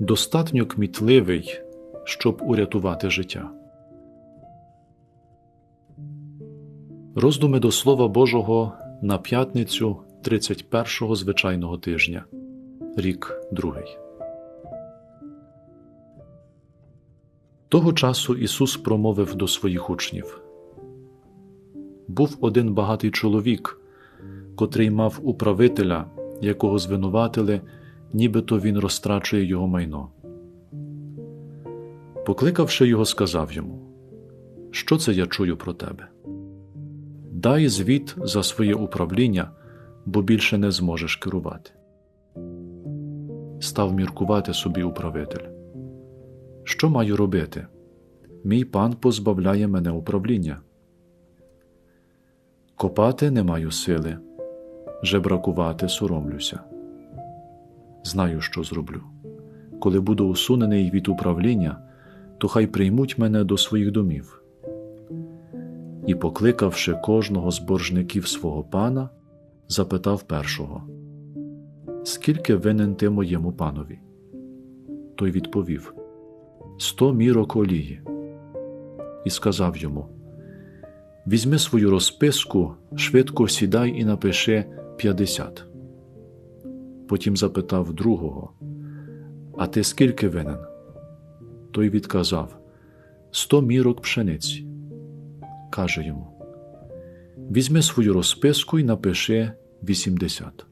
достатньо кмітливий, щоб урятувати життя. Роздуми до Слова Божого на п'ятницю 31-го звичайного тижня, рік другий. Того часу Ісус промовив до своїх учнів Був один багатий чоловік, котрий мав управителя, якого звинуватили, нібито він розтрачує його майно. Покликавши його, сказав йому Що це я чую про тебе? Дай звіт за своє управління, бо більше не зможеш керувати. Став міркувати собі управитель. Що маю робити? Мій пан позбавляє мене управління. Копати не маю сили, жебракувати соромлюся. Знаю, що зроблю. Коли буду усунений від управління, то хай приймуть мене до своїх домів. І, покликавши кожного з боржників свого пана, запитав першого Скільки винен ти моєму панові? Той відповів Сто мірок олії. І сказав йому Візьми свою розписку, швидко сідай і напиши п'ятдесят. Потім запитав другого А ти скільки винен? Той відказав Сто мірок пшениці. Каже йому Візьми свою розписку і напиши вісімдесят.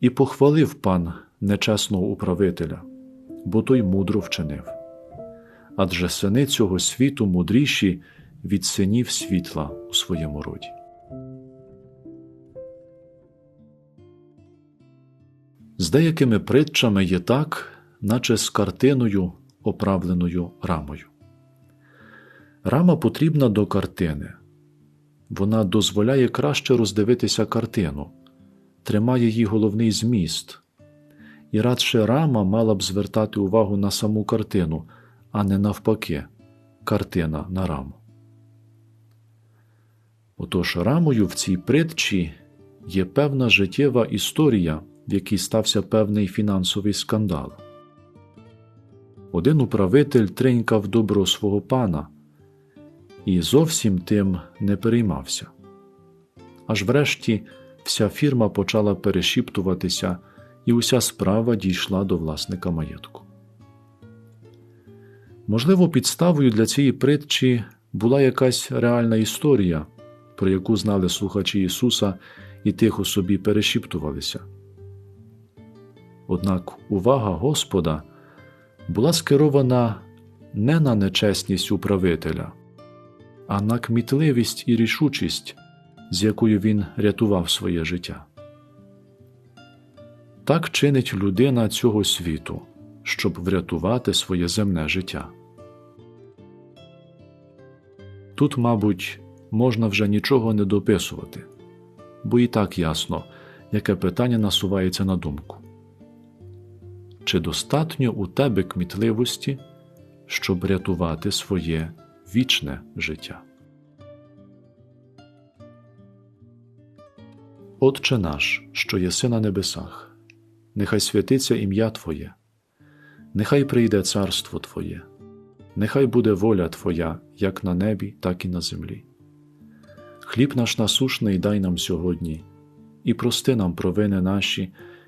І похвалив пан нечесного управителя, бо той мудро вчинив. Адже сини цього світу мудріші від синів світла у своєму роді. З деякими притчами є так, наче з картиною, оправленою рамою. Рама потрібна до картини. Вона дозволяє краще роздивитися картину, тримає її головний зміст, і радше рама мала б звертати увагу на саму картину, а не навпаки, картина на раму. Отож рамою в цій притчі є певна життєва історія, в якій стався певний фінансовий скандал. Один управитель тринькав добро свого пана і зовсім тим не переймався. Аж врешті вся фірма почала перешіптуватися, і уся справа дійшла до власника маєтку. Можливо, підставою для цієї притчі була якась реальна історія, про яку знали слухачі Ісуса і тихо собі перешіптувалися. Однак увага Господа була скерована не на нечесність управителя, а на кмітливість і рішучість, з якою він рятував своє життя. Так чинить людина цього світу, щоб врятувати своє земне життя. Тут, мабуть, можна вже нічого не дописувати, бо і так ясно, яке питання насувається на думку. Чи достатньо у тебе кмітливості, щоб рятувати своє вічне життя? Отче наш, що єси на небесах, нехай святиться ім'я Твоє, нехай прийде царство Твоє, нехай буде воля Твоя як на небі, так і на землі. Хліб наш насушний дай нам сьогодні, і прости нам провини наші,